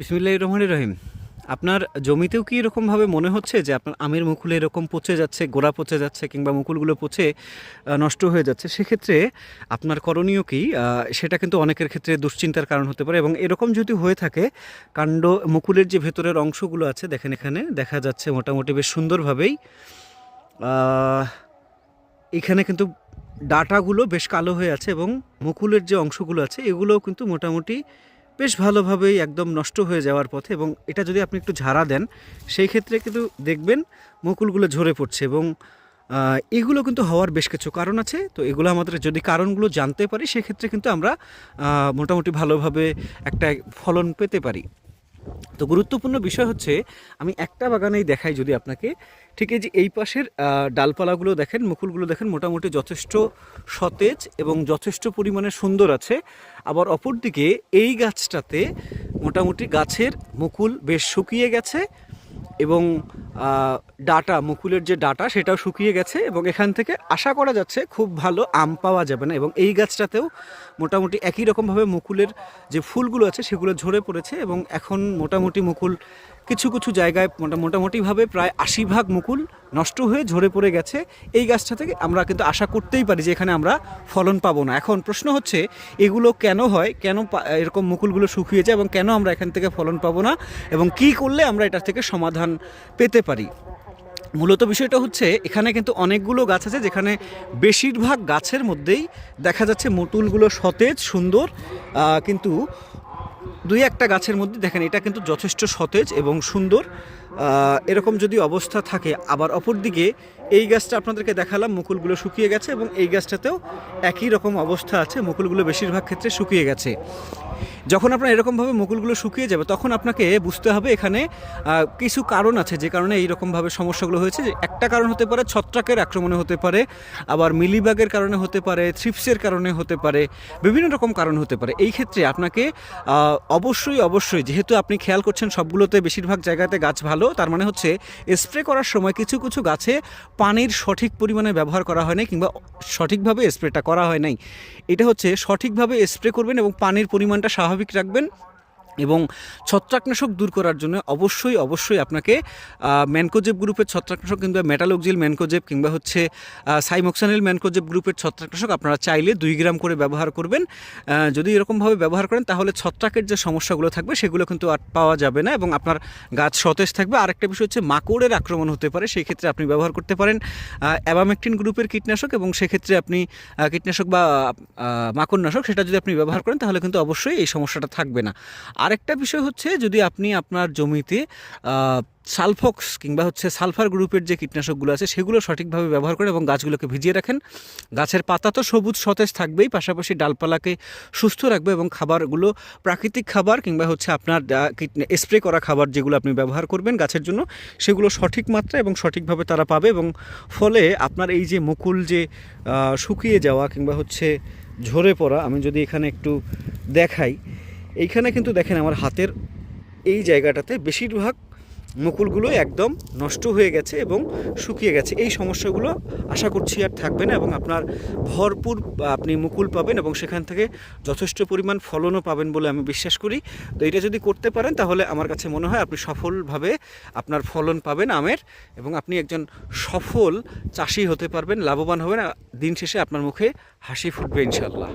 বিসমিল্লাহ রহমান রহিম। আপনার জমিতেও কি এরকমভাবে মনে হচ্ছে যে আপনার আমের মুকুল এরকম পচে যাচ্ছে, গোড়া পচে যাচ্ছে কিংবা মুকুলগুলো পচে নষ্ট হয়ে যাচ্ছে? সেক্ষেত্রে আপনার করণীয় কি? সেটা কিন্তু অনেকের ক্ষেত্রে দুশ্চিন্তার কারণ হতে পারে এবং এরকম যদি হয়ে থাকে, কাণ্ড মুকুলের যে ভেতরের অংশগুলো আছে, দেখেন এখানে, দেখা যাচ্ছে মোটামুটি বেশ সুন্দরভাবেই এখানে কিন্তু ডাটাগুলো বেশ কালো হয়ে আছে এবং মুকুলের যে অংশগুলো আছে, এগুলোও কিন্তু মোটামুটি বেশ ভালোভাবেই একদম নষ্ট হয়ে যাওয়ার পথে এবং এটা যদি আপনি একটু ঝাড়া দেন, সেই ক্ষেত্রে কিন্তু দেখবেন মুকুলগুলো ঝরে পড়ছে এবং এগুলো কিন্তু হওয়ার বেশ কিছু কারণ আছে। তো এগুলো আমাদের যদি কারণগুলো জানতে পারি, সেক্ষেত্রে কিন্তু আমরা মোটামুটি ভালোভাবে একটা ফলন পেতে পারি। তো গুরুত্বপূর্ণ বিষয় হচ্ছে, আমি একটা বাগানেই দেখাই যদি আপনাকে। ঠিক এই যে এই পাশের ডালপালাগুলো দেখেন, মুকুলগুলো দেখেন, মোটামুটি যথেষ্ট সতেজ এবং যথেষ্ট পরিমাণে সুন্দর আছে। আবার অপরদিকে এই গাছটাতে মোটামুটি গাছের মুকুল বেশ শুকিয়ে গেছে এবং ডাটা, মুকুলের যে ডাটা, সেটাও শুকিয়ে গেছে এবং এখান থেকে আশা করা যাচ্ছে খুব ভালো আম পাওয়া যাবে না এবং এই গাছটাতেও মোটামুটি একই রকমভাবে মুকুলের যে ফুলগুলো আছে সেগুলো ঝরে পড়েছে এবং এখন মোটামুটি মুকুল কিছু কিছু জায়গায় মোটা, মোটামুটিভাবে প্রায় আশি ভাগ মুকুল নষ্ট হয়ে ঝরে পড়ে গেছে। এই গাছটা থেকে আমরা কিন্তু আশা করতেই পারি যে এখানে আমরা ফলন পাবো না। এখন প্রশ্ন হচ্ছে, এগুলো কেন হয়? কেন এরকম মুকুলগুলো শুকিয়ে যায় এবং কেন আমরা এখান থেকে ফলন পাবো না? এবং কি করলে আমরা এটার থেকে সমাধান পেতে পারি? মূলত বিষয়টা হচ্ছে, এখানে কিন্তু অনেকগুলো গাছ আছে যেখানে বেশিরভাগ গাছের মধ্যেই দেখা যাচ্ছে মটুলগুলো সতেজ, সুন্দর। কিন্তু দুই একটা গাছের মধ্যে দেখেন, এটা কিন্তু যথেষ্ট সতেজ এবং সুন্দর। এরকম যদি অবস্থা থাকে, আবার অপরদিকে এই গাছটা আপনাদেরকে দেখালাম, মুকুলগুলো শুকিয়ে গেছে এবং এই গাছটাতেও একই রকম অবস্থা আছে, মুকুলগুলো বেশিরভাগ ক্ষেত্রে শুকিয়ে গেছে। যখন আপনার এরকমভাবে মুকুলগুলো শুকিয়ে যাবে, তখন আপনাকে বুঝতে হবে এখানে কিছু কারণ আছে যে কারণে এই রকমভাবে সমস্যাগুলো হয়েছে যে একটা কারণ হতে পারে ছত্রাকের আক্রমণে হতে পারে, আবার মিলিবাগের কারণে হতে পারে, থ্রিপসের কারণে হতে পারে, বিভিন্ন রকম কারণ হতে পারে। এই ক্ষেত্রে আপনাকে অবশ্যই অবশ্যই যেহেতু আপনি খেয়াল করছেন সবগুলোতে বেশিরভাগ জায়গাতে গাছ ভালো, তার মানে হচ্ছে স্প্রে করার সময় কিছু কিছু গাছে পানির সঠিক পরিমাণে ব্যবহার করা হয় নাই কিংবা সঠিকভাবে স্প্রেটা করা হয় নাই। এটা হচ্ছে সঠিকভাবে স্প্রে করবেন এবং পানির পরিমাণটা স্বাভাবিক রাখবেন। এবং ছত্রাকনাশক দূর করার জন্য অবশ্যই অবশ্যই আপনাকে ম্যানকোজেব গ্রুপের ছত্রাকনাশক কিংবা মেটালক্সিল ম্যানকোজেব কিংবা হচ্ছে সাইমোক্সানিল ম্যানকোজেব গ্রুপের ছত্রাকনাশক আপনারা চাইলে দুই গ্রাম করে ব্যবহার করবেন। যদি এরকমভাবে ব্যবহার করেন তাহলে ছত্রাকের যে সমস্যাগুলো থাকবে সেগুলো কিন্তু আর পাওয়া যাবে না এবং আপনার গাছ সতেজ থাকবে। আরেকটা বিষয় হচ্ছে মাকড়ের আক্রমণ হতে পারে, সেই ক্ষেত্রে আপনি ব্যবহার করতে পারেন। অ্যাবামেকটিন গ্রুপের কীটনাশক এবং সেক্ষেত্রে আপনি কীটনাশক বা মাকড়নাশক সেটা যদি আপনি ব্যবহার করেন তাহলে কিন্তু অবশ্যই এই সমস্যাটা থাকবে না। আরেকটা বিষয় হচ্ছে যদি আপনি আপনার জমিতে সালফক্স কিংবা হচ্ছে সালফার গ্রুপের যে কীটনাশকগুলো আছে, সেগুলো সঠিকভাবে ব্যবহার করে এবং গাছগুলোকে ভিজিয়ে রাখেন। গাছের পাতা তো সবুজ, সতেজ থাকবেই, পাশাপাশি ডালপালাকে সুস্থ রাখবে এবং খাবারগুলো প্রাকৃতিক খাবার কিংবা হচ্ছে আপনার স্প্রে করা খাবার যেগুলো আপনি ব্যবহার করবেন গাছের জন্য, সেগুলো সঠিক মাত্রা এবং সঠিকভাবে তারা পাবে এবং ফলে আপনার এই যে মুকুল যে শুকিয়ে যাওয়া কিংবা হচ্ছে ঝরে পড়া, আমি যদি এখানে একটু দেখাই এইখানে কিন্তু দেখেন আমার হাতের এই জায়গাটাতে বেশিরভাগ মুকুলগুলো একদম নষ্ট হয়ে গেছে এবং শুকিয়ে গেছে। এই সমস্যাগুলো আশা করছি আর থাকবে না এবং আপনার ভরপুর আপনি মুকুল পাবেন এবং সেখান থেকে যথেষ্ট পরিমাণ ফলনও পাবেন বলে আমি বিশ্বাস করি। তো এটা যদি করতে পারেন তাহলে আমার কাছে মনে হয় আপনি সফলভাবে আপনার ফলন পাবেন আমের এবং আপনি একজন সফল চাষি হতে পারবেন, লাভবান হবেন। দিন শেষে আপনার মুখে হাসি ফুটবে ইনশাল্লাহ